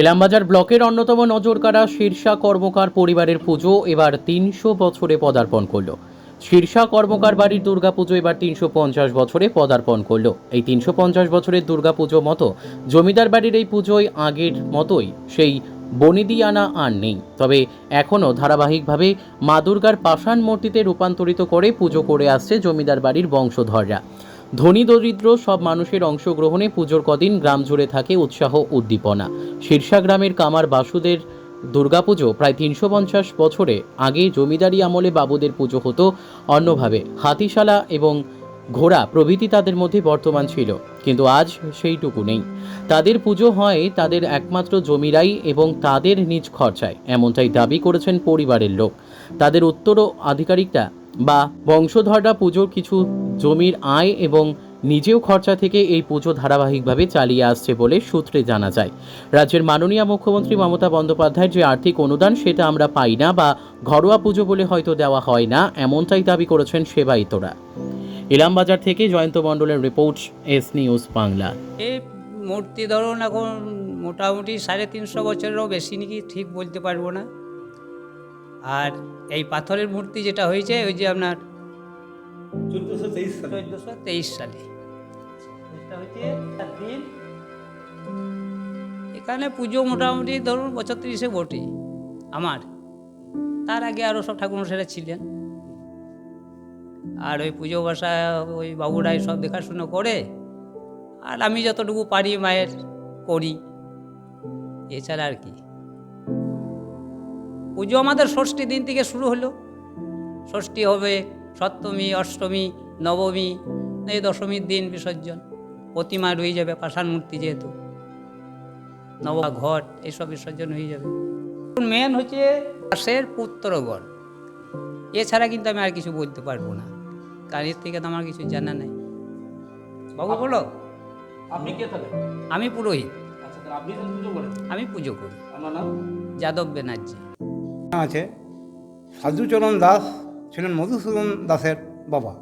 ইলামবাজার ব্লকের অন্যতম নজরকাড়া শীর্ষা কর্মকার পরিবারের পুজো এবার তিনশো বছরে পদার্পণ করল। শীর্ষা কর্মকার বাড়ির দুর্গাপুজো এবার তিনশো পঞ্চাশ বছরে পদার্পণ করল। এই তিনশো পঞ্চাশ বছরের দুর্গাপুজো মতো জমিদার বাড়ির এই পুজোয় আগের মতোই সেই বনিদিয়ানা আর নেই। তবে এখনও ধারাবাহিকভাবে মা দুর্গার পাষাণ মূর্তিতে রূপান্তরিত করে পুজো করে আসছে জমিদার বাড়ির বংশধররা। ধনী দরিদ্র সব মানুষের অংশগ্রহণে পুজোর কদিন গ্রাম জুড়ে থাকে উৎসাহ উদ্দীপনা। শীর্ষা গ্রামের কামার বাসুদের দুর্গাপুজো প্রায় তিনশো পঞ্চাশ বছরে আগে জমিদারি আমলে বাবুদের পুজো হতো অন্যভাবে। হাতিশালা এবং ঘোড়া প্রভৃতি তাদের মধ্যে বর্তমান ছিল, কিন্তু আজ সেইটুকু নেই। তাদের পুজো হয় তাদের একমাত্র জমিরাই এবং তাদের নিজ খরচায়, এমনটাই দাবি করেছেন পরিবারের লোক। তাদের উত্তর আধিকারিকরা বা বংশধররা পুজোর কিছু জমির আয় এবং নিজেও খরচা থেকে এই পুজো ধারাবাহিকভাবে চালিয়ে আসছে বলে সূত্রে জানা যায়। রাজ্যের মাননীয় মুখ্যমন্ত্রী মমতা বন্দ্যোপাধ্যায়ের যে আর্থিক অনুদান, সেটা আমরা পাই না বা ঘরোয়া পুজো বলে হয়তো দেওয়া হয় না, এমনটাই দাবি করেছেন সেবায়িতরা। ইলামবাজার থেকে জয়ন্ত মণ্ডলের রিপোর্ট, এস নিউজ বাংলা। এই মূর্তি ধরুন, এখন মোটামুটি সাড়ে তিনশো বছরেরও বেশি নাকি ঠিক বলতে পারব না। আর এই পাথরের মূর্তি যেটা হয়েছে ওই যে আপনার চোদ্দোশো তেইশ সালে। চোদ্দোশো তেইশ সালে। এটা হচ্ছে দিন। এখানে পুজো মোটামুটি ধরুন বছর তিরিশে বটে আমার। তার আগে আরও সব ঠাকুরমশাইরা ছিলেন। আর ওই পুজো বাসা ওই বাবুরাই সব দেখাশুনো করে। আর আমি যতটুকু পারি মায়ের করি। এছাড়া আর কি। পুজো আমাদের ষষ্ঠী দিন থেকে শুরু হলো। ষষ্ঠী হবে সপ্তমী অষ্টমী নবমী এই দশমীর দিন বিসর্জন। প্রতিমা রয়ে যাবে পাষাণ মূর্তি যেহেতু। নব ঘট এইসব বিসর্জন হয়ে যাবে। মেন হচ্ছে দাসের পুত্রগণ। এছাড়া কিন্তু আমি আর কিছু বলতে পারব না। কারণ এর থেকে তো আমার কিছু জানা নাই। বাবু বলো। আপনি কে আমি পুরোহিত। আচ্ছা আমি পুজো করি। আমার নাম? যাদব ব্যানার্জি। আছে। সাধুচরণ দাস ছিলেন মধুসূদন দাসের বাবা।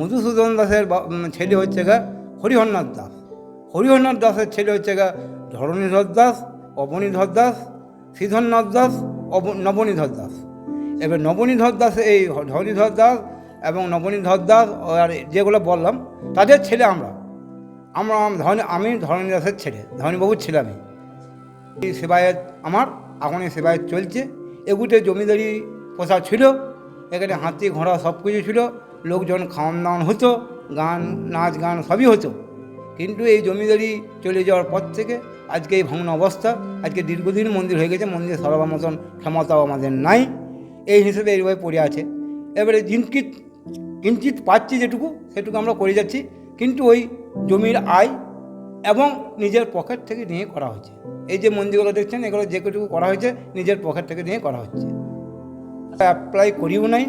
মধুসূদন দাসের ছেলে হচ্ছে গা হরিহরনাথ দাস। হরিহরনাথ দাসের ছেলে হচ্ছে গা ধরণীধর দাস, অবনীধর দাস শ্রীধরনাথ দাস, অব- নবনীধর দাস। এবার নবনীধর দাস এই ধরণীধর দাস এবং নবনীধর দাস আর যেগুলো বললাম, তাদের ছেলে আমরা। আমরা ধরনী আমি ধরণী দাসের ছেলে, ধরণীবাবুর ছেলে আমি। এই সেবায়ত আমার, এখন এই সেবায়ত চলছে। এগুতে জমিদারি পোষা ছিল, এখানে হাতি, ঘোড়া সব কিছু ছিল, লোকজন খাওয়ান দাওয়ান হতো, গান, নাচ গান সবই হতো। কিন্তু এই জমিদারি চলে যাওয়ার পর থেকে আজকে এই ভগ্ন অবস্থা, আজকে দীর্ঘদিন মন্দির হয়ে গেছে, মন্দির সরাবার মতন ক্ষমতাও আমাদের নাই, এই হিসেবে এইভাবে পড়ে আছে। এবারে জিনকিত কিঞ্চিত পাচ্ছি যেটুকু, সেটুকু আমরা করে যাচ্ছি, কিন্তু ওই জমির আয় এবং নিজের পকেট থেকে নিয়ে করা হচ্ছে। এই যে মন্দিরগুলো দেখছেন, এগুলো যে কটুকু করা হয়েছে, নিজের পকেট থেকে নিয়ে করা হচ্ছে। অ্যাপ্লাই করিও নাই,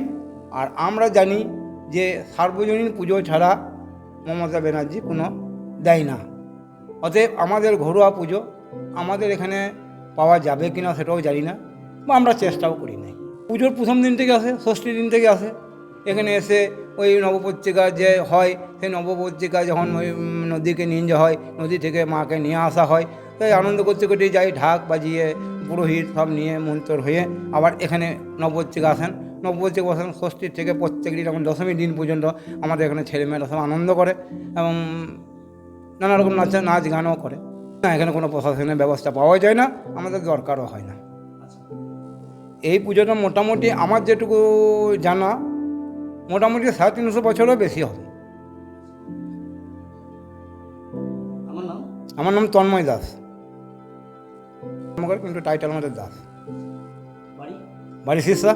আর আমরা জানি যে সার্বজনীন পুজো ছাড়া মমতা ব্যানার্জি কোনো দেয় না। অতএব আমাদের ঘরোয়া পুজো, আমাদের এখানে পাওয়া যাবে কি না সেটাও জানি না, বা আমরা চেষ্টাও করি নাই। পুজোর প্রথম দিন থেকে আসে ষষ্ঠী দিন থেকে আসে এখানে এসে ওই নবপত্রিকা যে হয় সেই নবপত্রিকা যখন ওই নদীকে নিয়ে যাওয়া হয় নদী থেকে মাকে নিয়ে আসা হয় তাই আনন্দ করতে করতে যাই ঢাক বাজিয়ে পুরোহিত সব নিয়ে মন্তর হয়ে আবার এখানে নবপত্রিকা আসেন। নবপত্রিকা বসেন ষষ্ঠীর থেকে প্রত্যেক দিন এখন দশমী দিন পর্যন্ত আমাদের এখানে ছেলেমেয়েরা সব আনন্দ করে এবং নানা রকম নাচ নাচ গানও করে। না এখানে কোনো প্রশাসনের ব্যবস্থা পাওয়া যায় না আমাদের দরকারও হয় না। এই পুজোটা মোটামুটি আমার যেটুকু জানা মোটামুটি সাড়ে তিনশো বছরও বেশি হবে। আমার নাম? আমার নাম তন্ময় দাস। কিন্তু টাইটেল আমাদের দাস। বাড়ি? বাড়ি শীর্ষা